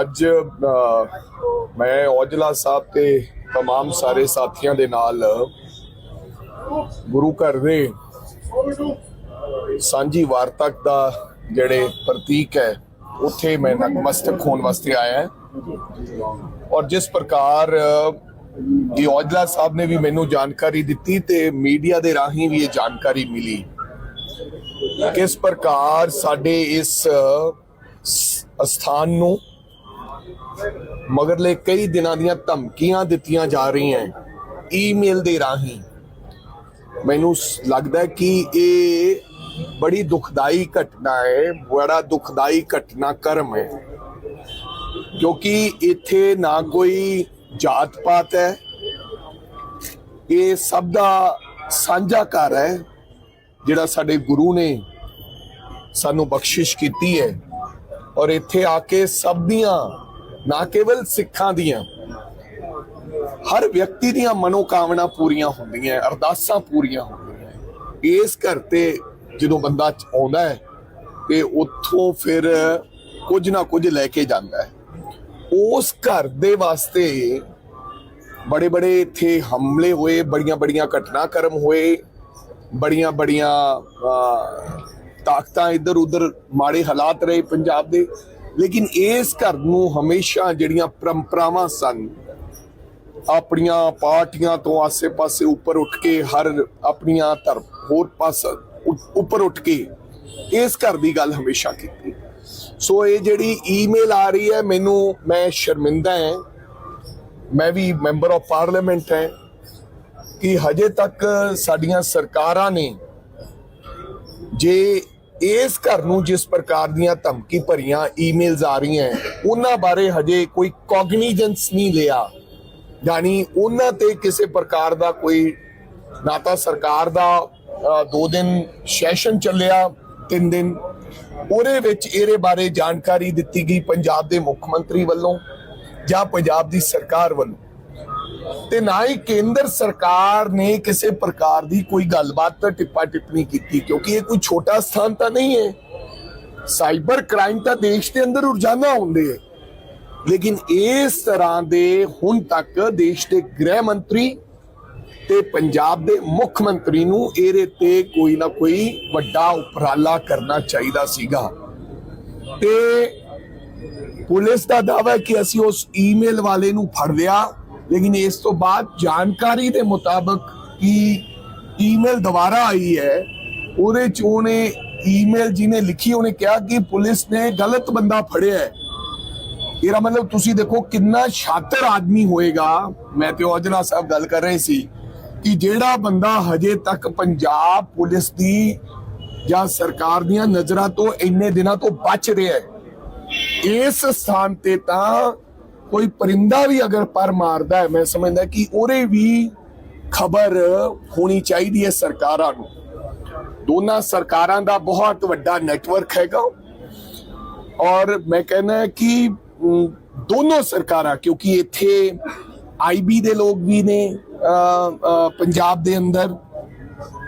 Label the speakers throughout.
Speaker 1: ਅੱਜ ਅ, ਮੈਂ ਔਜਲਾ ਸਾਹਿਬ ਤੇ तमाम ਸਾਰੇ ਸਾਥੀਆਂ ਦੇ ਨਾਲ ਗੁਰੂ ਘਰ ਦੇ ਸਾਂਝੀ ਵਾਰਤਕ ਦਾ ਜਿਹੜੇ ਪ੍ਰਤੀਕ ਹੈ ਉੱਥੇ ਮੈਂ ਨਤਮਸਤਕ ਹੋਣ ਵਾਸਤੇ ਆਇਆ ਹਾਂ ਔਰ ਜਿਸ ਪ੍ਰਕਾਰ ਅ, ਇਹ ਔਜਲਾ ਸਾਹਿਬ ਨੇ ਵੀ ਮੈਨੂੰ ਜਾਣਕਾਰੀ ਦਿੱਤੀ ਤੇ ਮੀਡੀਆ ਦੇ ਰਾਹੀਂ ਵੀ ਇਹ ਜਾਣਕਾਰੀ ਮਿਲੀ ਕਿਸ ਪ੍ਰਕਾਰ ਸਾਡੇ ਇਸ ਅ, ਸ- ਅਸਥਾਨ ਨੂੰ। ਮਗਰਲੇ ਕਈ ਦਿਨਾਂ ਦੀਆਂ ਧਮਕੀਆਂ ਦਿੱਤੀਆਂ ਜਾ ਰਹੀਆਂ ਈਮੇਲ ਦੇ ਰਾਹੀਂ। ਮੈਨੂੰ ਲੱਗਦਾ ਕਿ ਇਹ ਬੜੀ ਦੁਖਦਾਈ ਘਟਨਾ ਹੈ। ਬੜਾ ਦੁਖਦਾਈ ਘਟਨਾ ਕਰਮ ਹੈ। ਕਿਉਂਕਿ ਇੱਥੇ ਨਾ ਕੋਈ ਜਾਤ ਪਾਤ ਹੈ। ਇਹ ਸਭ ਦਾ ਸਾਂਝਾ ਘਰ ਹੈ। ਜਿਹੜਾ ਸਾਡੇ ਗੁਰੂ ਨੇ ਸਾਨੂੰ ਬਖਸ਼ਿਸ਼ ਕੀਤੀ ਹੈ। ਔਰ ਇੱਥੇ ਆ ਕੇ ਸਭ ਦੀਆਂ, ਨਾ ਕੇਵਲ ਸਿੱਖਾਂ ਦੀਆਂ, ਹਰ ਵਿਅਕਤੀ ਦੀਆਂ ਮਨੋਕਾਮਨਾ ਪੂਰੀਆਂ ਹੁੰਦੀਆਂ ਅਰਦਾਸਾਂ ਪੂਰੀਆਂ ਹੁੰਦੀਆਂ ਇਸ ਘਰ ਤੇ ਜਦੋਂ ਬੰਦਾ ਆਉਂਦਾ ਹੈ, ਤੇ ਉੱਥੋਂ ਫਿਰ ਕੁਝ ਨਾ ਕੁਝ ਲੈ ਕੇ ਜਾਂਦਾ ਹੈ। ਉਸ ਘਰ ਦੇ ਵਾਸਤੇ ਬੜੇ ਬੜੇ ਇੱਥੇ ਹਮਲੇ ਹੋਏ, ਬੜੀਆਂ ਬੜੀਆਂ ਘਟਨਾਕ੍ਰਮ ਹੋਏ, ਬੜੀਆਂ ਬੜੀਆਂ ਤਾਕਤਾਂ ਇੱਧਰ ਉੱਧਰ ਮਾੜੇ ਹਾਲਾਤ ਰਹੇ ਪੰਜਾਬ ਦੇ। ਲੇਕਿਨ ਇਸ ਘਰ ਨੂੰ ਹਮੇਸ਼ਾ ਜਿਹੜੀਆਂ ਪਰੰਪਰਾਵਾਂ ਸਨ, ਆਪਣੀਆਂ ਪਾਰਟੀਆਂ ਤੋਂ ਆਸੇ-ਪਾਸੇ ਉੱਪਰ ਉੱਠ ਕੇ ਹਰ ਆਪਣੀਆਂ ਧਰਮ ਹੋਰ ਪਾਸ ਉੱਪਰ ਉੱਠ ਕੇ ਇਸ ਘਰ ਦੀ ਗੱਲ ਹਮੇਸ਼ਾ ਕੀਤੀ। ਸੋ ਇਹ ਜਿਹੜੀ ਈਮੇਲ ਆ ਰਹੀ ਹੈ, ਮੈਨੂੰ, ਮੈਂ ਸ਼ਰਮਿੰਦਾ ਹਾਂ। ਮੈਂ ਵੀ ਮੈਂਬਰ ਆਫ ਪਾਰਲੀਮੈਂਟ ਹਾਂ ਕਿ ਹਜੇ ਤੱਕ ਸਾਡੀਆਂ ਸਰਕਾਰਾਂ ਨੇ ਜੇ ਇਸ ਘਰ ਨੂੰ ਜਿਸ ਪ੍ਰਕਾਰ ਦੀਆਂ ਧਮਕੀ ਭਰੀਆਂ ਈਮੇਲਸ ਆ ਰਹੀਆਂ ਉਹਨਾਂ ਬਾਰੇ ਹਜੇ ਕੋਈ ਕੌਗਨੀਜੈਂਸ ਨਹੀਂ ਲਿਆ। ਯਾਨੀ ਉਹਨਾਂ ਤੇ ਕਿਸੇ ਪ੍ਰਕਾਰ ਦਾ ਕੋਈ ਨਾ ਤਾਂ ਸਰਕਾਰ ਦਾ ਅ, ਦੋ ਦਿਨ ਸੈਸ਼ਨ ਚੱਲਿਆ ਤਿੰਨ ਦਿਨ। ਉਹਦੇ ਵਿੱਚ ਇਹਦੇ ਬਾਰੇ ਜਾਣਕਾਰੀ ਦਿੱਤੀ ਗਈ ਪੰਜਾਬ ਦੇ ਮੁੱਖ ਮੰਤਰੀ ਵੱਲੋਂ ਜਾਂ ਪੰਜਾਬ ਦੀ ਸਰਕਾਰ ਵੱਲੋਂ। ਤੇ ਨਾ ਹੀ ਕੇਂਦਰ ਸਰਕਾਰ ਨੇ ਕਿਸੇ ਪ੍ਰਕਾਰ ਦੀ ਕੋਈ ਗੱਲਬਾਤ ਤੇ ਟਿੱਪਾ ਟਿੱਪਣੀ ਕੀਤੀ, ਕਿਉਂਕਿ ਇਹ ਕੋਈ ਛੋਟਾ ਸਥਾਨ ਤਾਂ ਨਹੀਂ ਹੈ। ਸਾਈਬਰ ਕ੍ਰਾਈਮ ਤਾਂ ਦੇਸ਼ ਦੇ ਅੰਦਰ ਰੋਜ਼ਾਨਾ ਹੁੰਦੇ ਹੈ। ਲੇਕਿਨ ਇਸ ਤਰ੍ਹਾਂ ਦੇ ਹੁਣ ਤੱਕ ਦੇਸ਼ ਦੇ ਗ੍ਰਹਿ ਮੰਤਰੀ ਤੇ ਪੰਜਾਬ ਦੇ ਮੁੱਖ ਮੰਤਰੀ ਨੂੰ ਇਹਦੇ ਤੇ ਕੋਈ ਨਾ ਕੋਈ ਵੱਡਾ ਉਪਰਾਲਾ ਕਰਨਾ ਚਾਹੀਦਾ ਸੀਗਾ। ਤੇ ਪੁਲਿਸ ਦਾ ਦਾਅਵਾ ਹੈ ਕਿ ਅਸੀਂ ਉਸ ਈਮੇਲ ਵਾਲੇ ਨੂੰ ਫੜ ਲਿਆ। ਲੇਕਿਨ ਇਸ ਤੋਂ ਬਾਅਦ ਜਾਣਕਾਰੀ ਦੇ ਮੁਤਾਬਕ ਕਿ ਈਮੇਲ ਦੁਬਾਰਾ ਆਈ ਹੈ ਉਹਦੇ ਚ ਉਹਨੇ ਈਮੇਲ ਜਿਹਨੇ ਲਿਖੀ ਉਹਨੇ ਕਿਹਾ ਕਿ ਪੁਲਿਸ ਨੇ ਗਲਤ ਬੰਦਾ ਫੜਿਆ ਹੈ ਇਹਦਾ ਮਤਲਬ ਤੁਸੀਂ ਦੇਖੋ ਕਿੰਨਾ ਸ਼ਾਤਰ ਆਦਮੀ ਹੋਏਗਾ ਮੈਂ ਤੇ ਔਜਲਾ ਸਾਹਿਬ ਗੱਲ ਕਰ ਰਹੇ ਸੀ ਕਿ ਜਿਹੜਾ ਬੰਦਾ ਹਜੇ ਤੱਕ ਪੰਜਾਬ ਪੁਲਿਸ ਦੀ ਜਾਂ ਸਰਕਾਰ ਦੀਆਂ ਨਜ਼ਰਾਂ ਤੋਂ ਇੰਨੇ ਦਿਨਾਂ ਤੋਂ ਬਚ ਰਿਹਾ ਹੈ ਇਸ ਸਥਾਨ ਤੇ ਤਾਂ ਕੋਈ ਪਰਿੰਦਾ ਵੀ ਅਗਰ ਪਰ ਮਾਰਦਾ ਹੈ ਮੈਂ ਸਮਝਦਾ ਕਿ ਉਹਦੇ ਵੀ ਖਬਰ ਹੋਣੀ ਚਾਹੀਦੀ ਹੈ ਸਰਕਾਰਾਂ ਨੂੰ। ਦੋਨਾਂ ਸਰਕਾਰਾਂ ਦਾ ਬਹੁਤ ਵੱਡਾ ਨੈਟਵਰਕ ਹੈਗਾ। ਔਰ ਮੈਂ ਕਹਿੰਦਾ ਕਿ ਅਮ, ਦੋਨੋਂ ਸਰਕਾਰਾਂ ਕਿਉਂਕਿ ਇੱਥੇ ਆਈਬੀ ਦੇ ਲੋਕ ਵੀ ਨੇ ਪੰਜਾਬ ਦੇ ਅੰਦਰ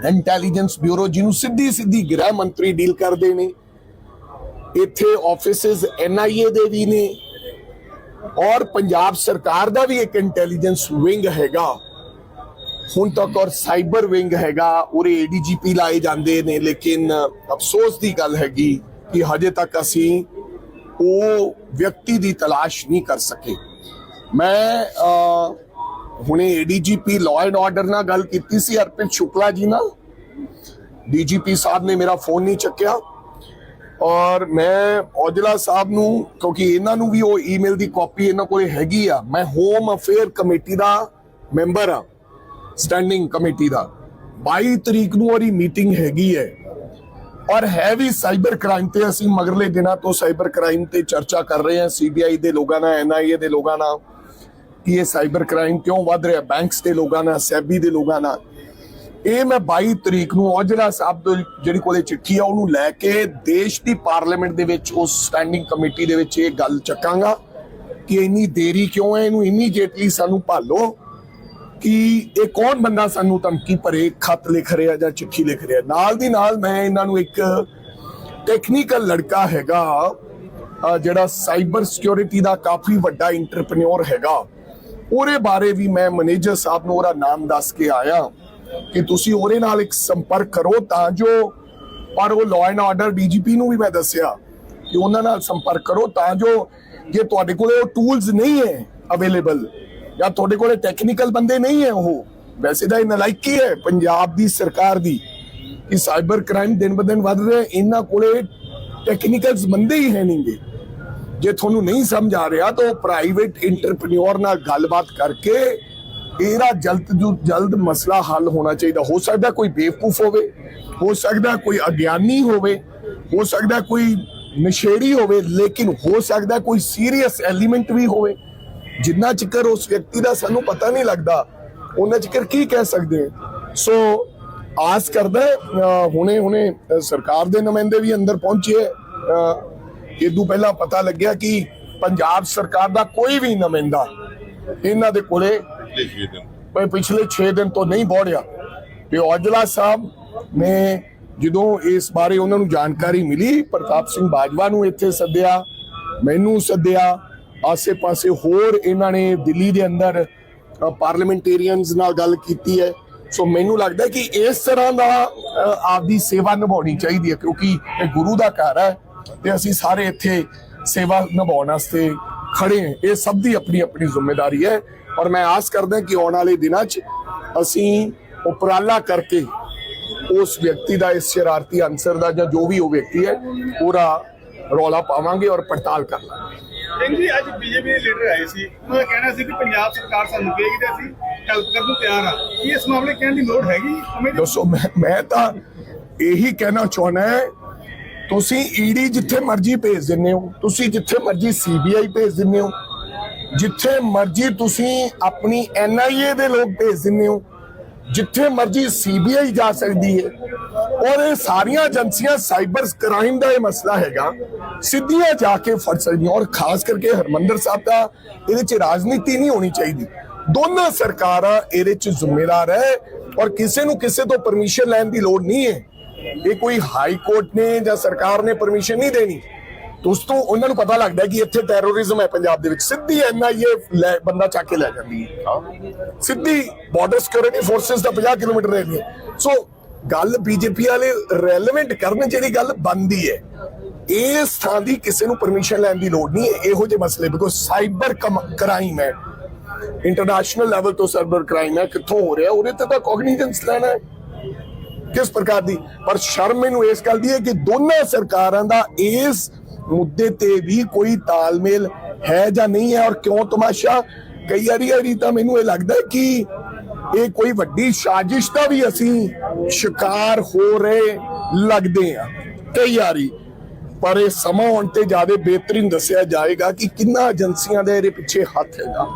Speaker 1: ਇੰਟੈਲੀਜੈਂਸ ਬਿਊਰੋ ਜਿਹਨੂੰ ਸਿੱਧੀ ਸਿੱਧੀ ਗ੍ਰਹਿ ਮੰਤਰੀ ਡੀਲ ਕਰਦੇ ਨੇ। ਇੱਥੇ ਆਫਿਸਿਸ ਐਨਆਈਏ ਦੇ ਵੀ ਨੇ। ਔਰ ਪੰਜਾਬ ਸਰਕਾਰ ਦਾ ਵੀ ਇੱਕ ਇੰਟੈਲੀਜੈਂਸ ਵਿੰਗ ਹੈਗਾ। ਹੁਣ ਤੱਕ ਔਰ ਸਾਈਬਰ ਵਿੰਗ ਹੈਗਾ ਉਰੇ ਏਡੀਜੀਪੀ ਲਾਏ ਜਾਂਦੇ ਨੇ ਲੇਕਿਨ ਅਫਸੋਸ ਦੀ ਗੱਲ ਹੈਗੀ ਕਿ ਹਜੇ ਤੱਕ ਅਸੀਂ ਉਹ ਵਿਅਕਤੀ ਦੀ ਤਲਾਸ਼ ਨਹੀਂ ਕਰ ਸਕੇ। ਮੈਂ ਅਹ, ਹੁਣੇ ਏਡੀਜੀਪੀ ਲਾਅ ਐਂਡ ਆਰਡਰ ਨਾਲ ਗੱਲ ਕੀਤੀ ਸੀ ਅਰਪਿਤ ਸ਼ੁਕਲਾ ਜੀ ਨਾਲ। ਡੀਜੀਪੀ ਸਾਹਿਬ ਨੇ ਮੇਰਾ ਫੋਨ ਨਹੀਂ ਚੱਕਿਆ। ਔਰ ਮੈਂ ਔਜਲਾ ਸਾਹਿਬ ਨੂੰ, ਕਿਉਂਕਿ ਇਹਨਾਂ ਨੂੰ ਵੀ ਉਹ ਈਮੇਲ ਦੀ ਕਾਪੀ ਇਹਨਾਂ ਕੋਲੇ ਹੈਗੀ ਆ, ਮੈਂ ਹੋਮ ਅਫੇਅਰ ਕਮੇਟੀ ਦਾ ਮੈਂਬਰ ਆ ਸਟੈਂਡਿੰਗ ਕਮੇਟੀ ਦਾ। 22 ਤਰੀਕ ਨੂੰ ਉਹਦੀ ਮੀਟਿੰਗ ਹੈਗੀ ਹੈ। ਔਰ ਹੈ ਵੀ ਸਾਈਬਰ ਕ੍ਰਾਈਮ ਤੇ ਅਸੀਂ ਮਗਰਲੇ ਦਿਨਾਂ ਤੋਂ ਸਾਈਬਰ ਕ੍ਰਾਈਮ ਤੇ ਚਰਚਾ ਕਰ ਰਹੇ ਹਾਂ ਸੀਬੀਆਈ ਦੇ ਲੋਕਾਂ ਨਾਲ ਐਨਆਈਏ ਦੇ ਲੋਕਾਂ ਨਾਲ, ਕਿ ਇਹ ਸਾਈਬਰ ਕ੍ਰਾਈਮ ਕਿਉਂ ਵੱਧ ਰਿਹਾ ਬੈਂਕਸ ਦੇ ਲੋਕਾਂ ਨਾਲ ਸੈਬੀ ਦੇ ਲੋਕਾਂ ਨਾਲ। ਇਹ ਮੈਂ 22 ਤਰੀਕ ਨੂੰ ਔਜਲਾ ਸਾਹਿਬ ਤੋਂ ਜਿਹੜੀ ਕੋਲੇ ਚਿੱਠੀ ਆ, ਉਹਨੂੰ ਲੈ ਕੇ ਦੇਸ਼ ਦੀ ਪਾਰਲੀਮੈਂਟ ਦੇ ਵਿੱਚ ਉਸ ਸਟੈਂਡਿੰਗ ਕਮੇਟੀ ਦੇ ਵਿੱਚ ਇਹ ਗੱਲ ਚੱਕਾਂਗਾ ਕਿ ਇੰਨੀ ਦੇਰੀ ਕਿਉਂ ਹੈ, ਇਹਨੂੰ ਇਮੀਡੀਏਟਲੀ ਸਾਨੂੰ ਭਾਲੋ ਕਿ ਇਹ ਕੌਣ ਬੰਦਾ ਸਾਨੂੰ ਧਮਕੀ ਭਰੇ, ਖਤ ਲਿਖ ਰਿਹਾ ਜਾਂ ਚਿੱਠੀ ਲਿਖ ਰਿਹਾ। ਨਾਲ ਦੀ ਨਾਲ ਮੈਂ ਇਹਨਾਂ ਨੂੰ ਇੱਕ ਟੈਕਨੀਕਲ ਲੜਕਾ ਹੈਗਾ ਜਿਹੜਾ ਸਾਈਬਰ ਸਿਕਿਉਰਿਟੀ ਦਾ ਕਾਫੀ ਵੱਡਾ ਇੰਟਰਪ੍ਰੀਨਿਓਰ ਹੈਗਾ। ਉਹਦੇ ਬਾਰੇ ਵੀ ਮੈਂ ਮੈਨੇਜਰ ਸਾਹਿਬ ਨੂੰ ਉਹਦਾ ਨਾਮ ਦੱਸ ਕੇ ਆਇਆ। ਕਿ ਤੁਸੀਂ ਉਹਦੇ ਨਾਲ ਇੱਕ ਸੰਪਰਕ ਕਰੋ ਤਾਂ ਜੋ, ਪਰ ਉਹ ਲਾਅ ਐਂਡ ਆਰਡਰ ਡੀਜੀਪੀ ਨੂੰ ਵੀ ਮੈਂ ਦੱਸਿਆ ਕਿ ਉਹਨਾਂ ਨਾਲ ਸੰਪਰਕ ਕਰੋ ਤਾਂ ਜੋ ਜੇ ਤੁਹਾਡੇ ਕੋਲੇ ਉਹ ਟੂਲਸ ਨਹੀਂ ਹੈ ਅਵੇਲੇਬਲ ਜਾਂ ਤੁਹਾਡੇ ਕੋਲੇ ਟੈਕਨੀਕਲ ਬੰਦੇ ਨਹੀਂ ਹੈ ਉਹ, ਵੈਸੇ ਤਾਂ ਇਹ ਨਲਾਇਕੀ ਹੈ ਪੰਜਾਬ ਦੀ ਸਰਕਾਰ ਦੀ ਕਿ ਸਾਈਬਰ ਕ੍ਰਾਈਮ ਦਿਨ ਬ ਵੱਧ ਰਿਹਾ ਇਹਨਾਂ ਕੋਲੇ ਟੈਕਨੀਕਲਸ ਬੰਦੇ ਹੀ ਹੈ ਨਹੀਂਗੇ। ਜੇ ਤੁਹਾਨੂੰ ਨਹੀਂ ਸਮਝ ਆ ਰਿਹਾ ਤਾਂ ਪ੍ਰਾਈਵੇਟ ਇੰਟਰਪ੍ਰੀਨਿਓਰ ਨਾਲ ਗੱਲਬਾਤ ਕਰਕੇ ਇਹਦਾ ਜਲਦ ਤੋਂ ਜਲਦ ਮਸਲਾ ਹੱਲ ਹੋਣਾ ਚਾਹੀਦਾ। ਹੋ ਸਕਦਾ ਕੋਈ ਬੇਵਕੂਫ ਹੋਵੇ ਹੋ ਸਕਦਾ ਕੋਈ ਅਗਿਆਨੀ ਹੋਵੇ ਹੋ ਸਕਦਾ ਕੋਈ ਨਸ਼ੇੜੀ ਹੋਵੇ ਲੇਕਿਨ ਹੋ ਸਕਦਾ ਕੋਈ ਸੀਰੀਅਸ ਐਲੀਮੈਂਟ ਵੀ ਹੋਵੇ। ਜਿੰਨਾ ਚਿਕਰ ਉਸ ਵਿਅਕਤੀ ਦਾ ਸਾਨੂੰ ਪਤਾ ਨਹੀਂ ਲੱਗਦਾ ਉਹਨਾਂ ਚਿਕਰ ਕੀ ਕਹਿ ਸਕਦੇ ਸੋ ਆਸ ਕਰਦਾ ਹੁਣੇ ਹੁਣੇ ਸਰਕਾਰ ਦੇ ਨੁਮਾਇੰਦੇ ਵੀ ਅੰਦਰ ਪਹੁੰਚੇ ਅਹ, ਇਦੋਂ ਪਹਿਲਾਂ ਪਤਾ ਲੱਗਿਆ ਕਿ ਪੰਜਾਬ ਸਰਕਾਰ ਦਾ ਕੋਈ ਵੀ ਨੁਮਾਇੰਦਾ ਇਹਨਾਂ ਦੇ ਕੋਲੇ ਪ- ਪਿਛਲੇ 6 ਦਿਨ ਤੋਂ ਨਹੀਂ ਪਹੁੰਚਿਆ ਤੇ ਔਜਲਾ ਸਾਹਿਬ ਨੇ ਜਦੋਂ ਇਸ ਬਾਰੇ ਉਹਨਾਂ ਨੂੰ ਜਾਣਕਾਰੀ ਮਿਲੀ, ਪ੍ਰਤਾਪ ਸਿੰਘ ਬਾਜਵਾ ਨੂੰ ਇੱਥੇ ਸੱਦਿਆ, ਮੈਨੂੰ ਸੱਦਿਆ, ਆਸੇ-ਪਾਸੇ ਹੋਰ ਇਹਨਾਂ ਨੇ ਦਿੱਲੀ ਦੇ ਅੰਦਰ ਪਾਰਲੀਮੈਂਟੇਰੀਅਨਸ ਨਾਲ ਗੱਲ ਕੀਤੀ ਹੈ। ਸੋ ਮੈਨੂੰ ਲੱਗਦਾ ਕਿ ਇਸ ਤਰ੍ਹਾਂ ਦਾ ਆਪਦੀ ਸੇਵਾ ਨਿਭਾਉਣੀ ਚਾਹੀਦੀ ਹੈ, ਕਿਉਂਕਿ ਇਹ ਗੁਰੂ ਦਾ ਘਰ ਹੈ ਤੇ ਅਸੀਂ ਸਾਰੇ ਇੱਥੇ ਸੇਵਾ ਨਿਭਾਉਣ ਵਾਸਤੇ ਖੜੇ ਹਾਂ। ਇਹ ਸਭ ਦੀ ਆਪਣੀ ਆਪਣੀ ਜ਼ਿੰਮੇਵਾਰੀ ਹੈ। ਔਰ ਮੈਂ ਆਸ ਕਰਦਾ ਕਿ ਆਉਣ ਵਾਲੇ ਦਿਨਾਂ 'ਚ ਅਸੀਂ ਉਪਰਾਲਾ ਕਰਕੇ ਉਸ ਵਿਅਕਤੀ ਦਾ ਇਸ ਸ਼ਰਾਰਤੀ ਅਨਸਰ ਦਾ ਜਾਂ ਜੋ ਵੀ ਉਹ ਵਿਅਕਤੀ ਹੈ ਪੂਰਾ ਰੌਲਾ ਪਾਵਾਂਗੇ ਔਰ ਪੜਤਾਲ ਕਰਾਂਗੇ
Speaker 2: ਸਿੰਘ ਜੀ ਅੱਜ ਬੀਜੇਪੀ ਦੇ ਲੀਡਰ ਆਏ ਸੀ। ਉਹਨਾਂ ਦਾ ਕਹਿਣਾ ਸੀ ਕਿ ਪੰਜਾਬ ਸਰਕਾਰ ਸਾਨੂੰ ਕਹੇਗੀ ਤੇ ਅਸੀਂ ਹੈਲਪ ਕਰਨ ਨੂੰ ਤਿਆਰ ਆ ਕੀ ਇਸ ਮਾਮਲੇ ਕਹਿਣ ਦੀ ਲੋੜ ਹੈਗੀ?
Speaker 1: ਦੋਸਤੋ ਮੈਂ ਮੈਂ ਤਾਂ ਇਹੀ ਕਹਿਣਾ ਚਾਹੁੰਦਾ ਹੈ ਤੁਸੀਂ ਈਡੀ ਜਿੱਥੇ ਮਰਜ਼ੀ ਭੇਜ ਦਿੰਦੇ ਹੋ ਤੁਸੀਂ ਜਿੱਥੇ ਮਰਜ਼ੀ ਸੀਬੀਆਈ ਭੇਜ ਦਿੰਦੇ ਹੋ ਜਿੱਥੇ ਮਰਜ਼ੀ ਤੁਸੀਂ ਆਪਣੀ ਐਨਆਈਏ ਦੇ ਲੋਕ ਭੇਜ ਦਿੰਦੇ ਹੋ, ਜਿੱਥੇ ਮਰਜ਼ੀ ਸੀਬੀਆਈ ਜਾ ਸਕਦੀ ਹੈ। ਔਰ ਇਹ ਸਾਰੀਆਂ ਏਜੰਸੀਆਂ ਸਾਈਬਰ ਕ੍ਰਾਈਮ ਦਾ ਇਹ ਮਸਲਾ ਹੈਗਾ। ਸਿੱਧੀਆਂ ਜਾ ਕੇ ਫੜ ਸਕਦੀਆਂ। ਔਰ ਖਾਸ ਕਰਕੇ ਹਰਮੰਦਰ ਸਾਹਿਬ ਦਾ ਇਹਦੇ 'ਚ ਰਾਜਨੀਤੀ ਨਹੀਂ ਹੋਣੀ ਚਾਹੀਦੀ। ਦੋਨਾਂ ਸਰਕਾਰਾਂ ਇਹਦੇ 'ਚ ਜ਼ਿੰਮੇਦਾਰ ਹੈ ਔਰ ਕਿਸੇ ਨੂੰ ਕਿਸੇ ਤੋਂ ਪਰਮਿਸ਼ਨ ਲੈਣ ਦੀ ਲੋੜ ਨਹੀਂ ਹੈ। ਇਹ ਕੋਈ ਹਾਈ ਕੋਰਟ ਨੇ ਜਾਂ ਸਰਕਾਰ ਨੇ ਪਰਮਿਸ਼ਨ ਨਹੀਂ ਦੇਣੀ। ਦੋਸਤੋ, ਉਹਨਾਂ ਨੂੰ ਪਤਾ ਲੱਗਦਾ ਕਿ ਇੱਥੇ ਟੈਰੋਰਿਜ਼ਮ ਹੈ ਪੰਜਾਬ ਦੇ ਵਿੱਚ। ਸਿੱਧੀ ਐਨਆਈਏ ਬੰਦਾ ਚੱਕ ਕੇ ਲੈ ਜਾਂਦੀ ਹੈ। ਸਿੱਧੀ ਬਾਰਡਰ ਸਿਕਿਉਰਿਟੀ ਫੋਰਸਸ ਦਾ 50 ਕਿਲੋਮੀਟਰ ਰਹਿੰਦੀ ਸੋ ਗੱਲ ਬੀਜੇਪੀ ਵਾਲੇ ਰੈਲੇਵੈਂਟ ਕਰਨ ਜਿਹੜੀ ਗੱਲ ਬੰਦੀ ਹੈ, ਇਸ ਥਾਂ ਦੀ ਕਿਸੇ ਨੂੰ ਪਰਮਿਸ਼ਨ ਲੈਣ ਦੀ ਲੋੜ ਨਹੀਂ ਹੈ। ਇਹੋ ਜਿਹੇ ਮਸਲੇ ਬਿਕੋਜ਼ ਸਾਈਬਰ ਕ੍ਰਾਈਮ ਹੈ। ਇੰਟਰਨੈਸ਼ਨਲ ਲੈਵਲ ਤੋਂ ਸਾਈਬਰ ਕ੍ਰਾਈਮ ਹੈ। ਕਿੱਥੋਂ ਹੋ ਰਿਹਾ? ਉਹਦੇ ਤੇ ਤਾਂ ਕੋਗਨੀਜੈਂਸ ਲੈਣਾ ਹੈ। ਕਿਸ ਪ੍ਰਕਾਰ ਦੀ? ਪਰ ਸ਼ਰਮ ਮੈਨੂੰ ਇਸ ਗੱਲ ਦੀ ਹੈ ਕਿ ਦੋਨਾਂ ਸਰਕਾਰਾਂ ਦਾ ਇਸ ਮੁੱਦੇ ਤੇ ਵੀ ਕੋਈ ਤਾਲਮੇਲ ਹੈ ਜਾਂ ਨਹੀਂ ਹੈ ਔਰ ਕਿਉਂ ਤਮਾਸ਼ਾ? ਕਈ ਵਾਰੀ ਵਾਰੀ ਤਾਂ ਮੈਨੂੰ ਇਹ ਲੱਗਦਾ ਕਿ ਇਹ ਕੋਈ ਵੱਡੀ ਸਾਜ਼ਿਸ਼ ਦਾ ਵੀ ਅਸੀਂ ਸ਼ਿਕਾਰ ਹੋ ਰਹੇ ਲੱਗਦੇ ਆ ਕਈ ਵਾਰੀ। ਪਰ ਇਹ ਸਮਾਂ ਹੁਣ ਤੇ ਜ਼ਿਆਦਾ ਬਿਹਤਰੀਨ ਦੱਸਿਆ ਜਾਏਗਾ ਕਿ ਕਿੰਨਾ ਏਜੰਸੀਆਂ ਦਾ ਇਹਦੇ ਪਿੱਛੇ ਹੱਥ ਹੈਗਾ।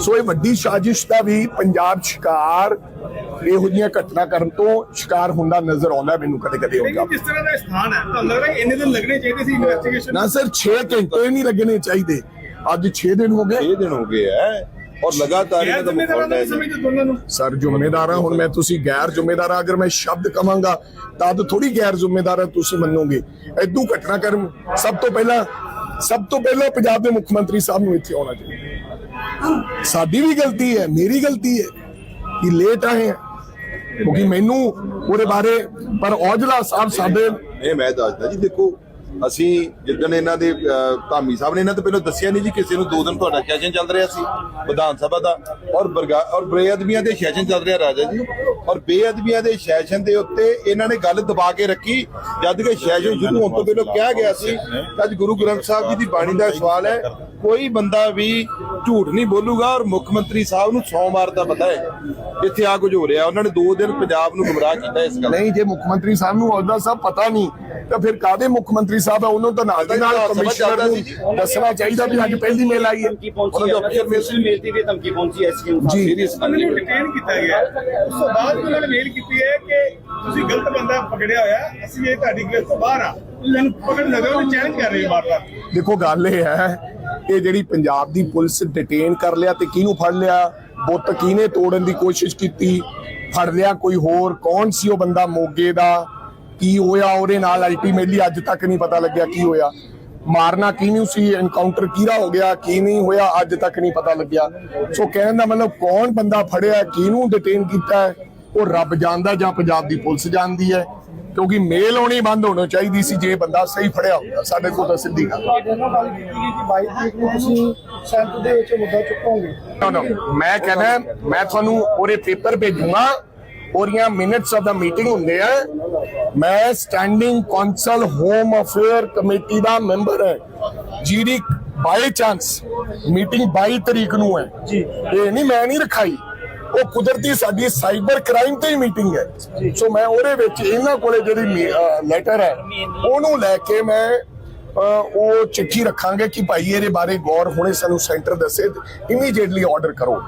Speaker 1: ਸੋ ਇਹ ਵੱਡੀ ਸਾਜ਼ਿਸ਼ ਦਾ ਵੀ ਪੰਜਾਬ ਸ਼ਿਕਾਰ ਇਹੋ ਜਿਹੀਆਂ ਘਟਨਾ ਕਰਨ ਤੋਂ ਸ਼ਿਕਾਰ ਹੁੰਦਾ ਨਜ਼ਰ ਆਉਂਦਾ ਮੈਨੂੰ ਕਦੇ ਕਦੇ ਹੁੰਦਾ
Speaker 2: ਜਿਸ ਤਰ੍ਹਾਂ ਦਾ ਸਥਾਨ ਹੈ? ਤੁਹਾਨੂੰ ਲੱਗਦਾ ਇੰਨੇ ਦਿਨ ਲੱਗਣੇ ਚਾਹੀਦੇ ਸੀ ਇਨਵੈਸਟੀਗੇਸ਼ਨ
Speaker 1: ਨਾ ਸਰ 6 ਘੰਟੇ ਨਹੀਂ ਲੱਗਣੇ ਚਾਹੀਦੇ। ਅੱਜ 6 ਦਿਨ ਹੋ ਗਏ।
Speaker 3: 6 ਦਿਨ ਹੋ ਗਏ ਐ ਔਰ ਲਗਾਤਾਰ
Speaker 2: ਗੈਰ
Speaker 3: ਇਹਨਾਂ ਦਾ
Speaker 2: ਜ਼ਿੰਮੇਦਾਰਾਂ
Speaker 3: ਮੁਕਾਬਲਾ ਹੈ
Speaker 1: ਸਰ ਜ਼ਿੰਮੇਦਾਰ ਹਾਂ ਹੁਣ ਮੈਂ ਤੁਸੀਂ ਗੈਰ ਜ਼ਿੰਮੇਦਾਰ ਹਾਂ, ਅਗਰ ਮੈਂ ਸ਼ਬਦ ਕਵਾਂਗਾ ਤਦ ਥੋੜੀ ਗੈਰ ਜ਼ਿੰਮੇਦਾਰ ਹੈ ਤੁਸੀਂ ਮੰਨੋਗੇ। ਐਦੂ ਘਟਨਾ ਕਰਮ ਸਭ ਤੋਂ ਪਹਿਲਾਂ ਸਭ ਤੋਂ ਪਹਿਲਾਂ ਪੰਜਾਬ ਦੇ ਮੁੱਖ ਮੰਤਰੀ ਸਾਹਿਬ ਨੂੰ ਇੱਥੇ ਆਉਣਾ ਚਾਹੀਦਾ। ਸਾਡੀ ਵੀ ਗਲਤੀ ਹੈ ਮੇਰੀ ਗਲਤੀ ਹੈ ਕਿ ਲੇਟ ਆਏ ਹਾਂ। ਕਿਉਂਕਿ ਮੈਨੂੰ ਉਹਦੇ ਬਾਰੇ ਪਰ ਔਜਲਾ ਸਾਹਿਬ ਸਾਡੇ
Speaker 3: ਇਹ ਮੈਂ ਦੱਸਦਾ ਜੀ ਦੇਖੋ ਅਸੀਂ ਜਿੱਦਣ ਇਹਨਾਂ ਦੇ ਧਾਮੀ ਸਾਹਿਬ ਨੇ ਇਹਨਾਂ ਤੋਂ ਪਹਿਲਾਂ ਦੱਸਿਆ ਨਹੀਂ ਜੀ, ਕਿਸੇ ਨੂੰ ਦੋ ਦਿਨ ਤੁਹਾਡਾ ਸੈਸ਼ਨ ਚੱਲ ਰਿਹਾ ਸੀ, ਵਿਧਾਨ ਸਭਾ ਦਾ। ਔਰ ਬਰਗਾ, ਔਰ ਬੇਅਦਬੀਆਂ ਦੇ ਸੈਸ਼ਨ ਚੱਲ ਰਿਹਾ ਰਾਜਾ ਜੀ। ਔਰ ਬੇਅਦਬੀਆਂ ਦੇ ਸੈਸ਼ਨ ਦੇ ਉੱਤੇ ਇਹਨਾਂ ਨੇ ਗੱਲ ਦਬਾ ਕੇ ਰੱਖੀ, ਜਦ ਕਿ ਸੈਸ਼ਨ ਸ਼ੁਰੂ ਹੋਣ ਤੋਂ ਪਹਿਲਾਂ ਕਿਹਾ ਗਿਆ ਸੀ, ਅੱਜ ਗੁਰੂ ਗ੍ਰੰਥ ਸਾਹਿਬ ਜੀ ਦੀ ਬਾਣੀ ਦਾ ਸਵਾਲ ਹੈ, ਕੋਈ ਬੰਦਾ ਵੀ ਝੂਠ ਨਹੀਂ ਬੋਲੂਗਾ ਔਰ ਮੁੱਖ ਮੰਤਰੀ ਸਾਹਿਬ ਨੂੰ ਸੋਮਵਾਰ ਦਾ ਪਤਾ ਹੈ ਇੱਥੇ ਆ ਕੁਝ ਹੋ ਰਿਹਾ। ਉਹਨਾਂ ਨੇ ਦੋ ਦਿਨ ਪੰਜਾਬ ਨੂੰ ਗੁੰਮਰਾਹ ਕੀਤਾ ਇਸ ਗੱਲ
Speaker 1: ਨਹੀਂ, ਜੇ ਮੁੱਖ ਮੰਤਰੀ ਸਾਹਿਬ ਨੂੰ ਔਜਲਾ ਸਭ ਪਤਾ ਨਹੀਂ, ਤਾਂ ਫਿਰ ਕਾਦੇ ਮੁੱਖ ਮੰਤਰੀ ਸਾਹਿਬ ਆ ਉਹਨਾਂ ਤੋਂ ਨਾਲ ਦੀ ਨਾਲ ਕਮਿਸ਼ਨਰ। ਨੂੰ ਦੱਸਣਾ ਚਾਹੀਦਾ ਵੀ ਅੱਜ ਪਹਿਲੀ ਮੇਲ ਆਈ ਹੈ
Speaker 4: ਪਹੁੰਚੀ ਹੈ ਫਿਰ ਮਿਸਲ ਮਿਲਤੀ ਵੀ ਧਮਕੀ ਪਹੁੰਚੀ ਹੈ ਐਸਕੇਐਮ
Speaker 1: ਜੀ।
Speaker 3: ਸੀਰੀਅਸ
Speaker 2: ਉਹਨਾਂ ਨੂੰ ਡਿਟੇਨ ਕੀਤਾ ਗਿਆ ਹੈ। ਉਸ ਤੋਂ ਬਾਅਦ ਵੀ ਉਹਨਾਂ ਨੇ ਮੇਲ ਕੀਤੀ ਹੈ ਕਿ ਤੁਸੀਂ ਗਲਤ ਬੰਦਾ ਪਕੜਿਆ ਹੋਇਆ ਅਸੀਂ ਇਹ ਤੁਹਾਡੀ ਗ੍ਰਿਫਤ ਤੋਂ ਬਾਹਰ ਆ ਲੈਨ ਪਕੜ ਲਗਾ ਉਹਨੂੰ ਚੈਲੰਜ ਕਰ ਰਹੇ ਮਾਰਦਾ
Speaker 1: ਦੇਖੋ ਗੱਲ ਇਹ ਹੈ ਇਹ ਜਿਹੜੀ ਪੰਜਾਬ ਦੀ ਪੁਲਿਸ ਡਿਟੇਨ ਕਰ ਲਿਆ ਤੇ ਕਿਹਨੂੰ ਫੜ ਲਿਆ ਬੁੱਤ ਕਿਹਨੇ ਤੋੜਨ ਦੀ ਕੋਸ਼ਿਸ਼ ਕੀਤੀ ਫੜ ਲਿਆ ਕੋਈ ਹੋਰ ਕੌਣ ਸੀ ਉਹ ਬੰਦਾ ਮੋਗੇ ਦਾ ਕੀ ਹੋਇਆ ਉਹਦੇ ਨਾਲ ਅਲਟੀਮੇਟਲੀ ਅੱਜ ਤੱਕ ਨਹੀਂ ਪਤਾ ਲੱਗਿਆ ਕੀ ਹੋਇਆ। ਮਾਰਨਾ ਕੀ ਨਹੀਂ ਸੀ ਐਨਕਾਊਂਟਰ ਕਿਹਦਾ ਹੋ ਗਿਆ ਕੀ ਨਹੀਂ ਹੋਇਆ ਅੱਜ ਤੱਕ ਨਹੀਂ ਪਤਾ ਲੱਗਿਆ। ਸੋ ਕਹਿਣ ਦਾ ਮਤਲਬ ਕੌਣ ਬੰਦਾ ਫੜਿਆ ਕਿਹਨੂੰ ਡਿਟੇਨ ਕੀਤਾ ਹੈ, ਉਹ ਰੱਬ ਜਾਣਦਾ ਜਾਂ ਪੰਜਾਬ ਦੀ ਪੁਲਿਸ ਜਾਣਦੀ ਹੈ। ਕਿਉਂਕਿ ਮੇਲ ਆਉਣੀ ਬੰਦ ਹੋਣੀ ਚਾਹੀਦੀ ਸੀ ਜੇ ਬੰਦਾ ਸਹੀ ਫੜਿਆ ਹੁੰਦਾ ਸਾਡੇ ਕੋਲ ਤਾਂ ਸਿੱਧੀ ਗੱਲ।
Speaker 5: ਤੁਹਾਡੇ ਨਾਲ ਗੱਲ ਕੀਤੀ ਗਈ ਕਿ 22 ਤਰੀਕ ਨੂੰ ਤੁਸੀਂ ਸੈਂਟਰ ਦੇ ਵਿੱਚ ਮੁੱਦਾ ਚੁੱਕੋਗੇ?
Speaker 1: No, no. ਮੈਂ ਕਹਿੰਦਾ ਮੈਂ ਤੁਹਾਨੂੰ ਉਹਦੇ ਪੇਪਰ ਭੇਜੂੰਗਾ ਉਹਦੀਆਂ ਮਿੰਟਸ ਆਫ ਦਾ ਮੀਟਿੰਗ ਹੁੰਦੇ ਆ। ਮੈਂ standing council home affair committee ਦਾ ਮੈਂਬਰ ਹੈ। ਜਿਹਦੀ ਬਾਈ ਚਾਂਸ ਮੀਟਿੰਗ 22 ਤਰੀਕ ਨੂੰ ਹੈ। ਜੀ। ਇਹ ਨਹੀਂ ਮੈਂ ਨਹੀਂ ਰਖਾਈ। ਉਹ ਕੁਦਰਤੀ ਸਾਡੀ ਸਾਈਬਰ ਕ੍ਰਾਈਮ ਤੇ ਹੀ ਮੀਟਿੰਗ ਹੈ। ਸੋ ਮੈਂ ਉਹਦੇ ਵਿੱਚ ਇਹਨਾਂ ਕੋਲੇ ਜਿਹੜੀ ਲੈਟਰ ਹੈ ਉਹਨੂੰ ਲੈ ਕੇ ਮੈਂ ਉਹ ਚਿੱਠੀ ਰੱਖਾਂਗੇ ਕਿ ਭਾਈ ਇਹਦੇ ਬਾਰੇ ਗੌਰ ਹੁਣੇ ਸਾਨੂੰ ਸੈਂਟਰ ਦੱਸੇ ਇਮੀਡੀਏਟਲੀ ਆਰਡਰ ਕਰੋ।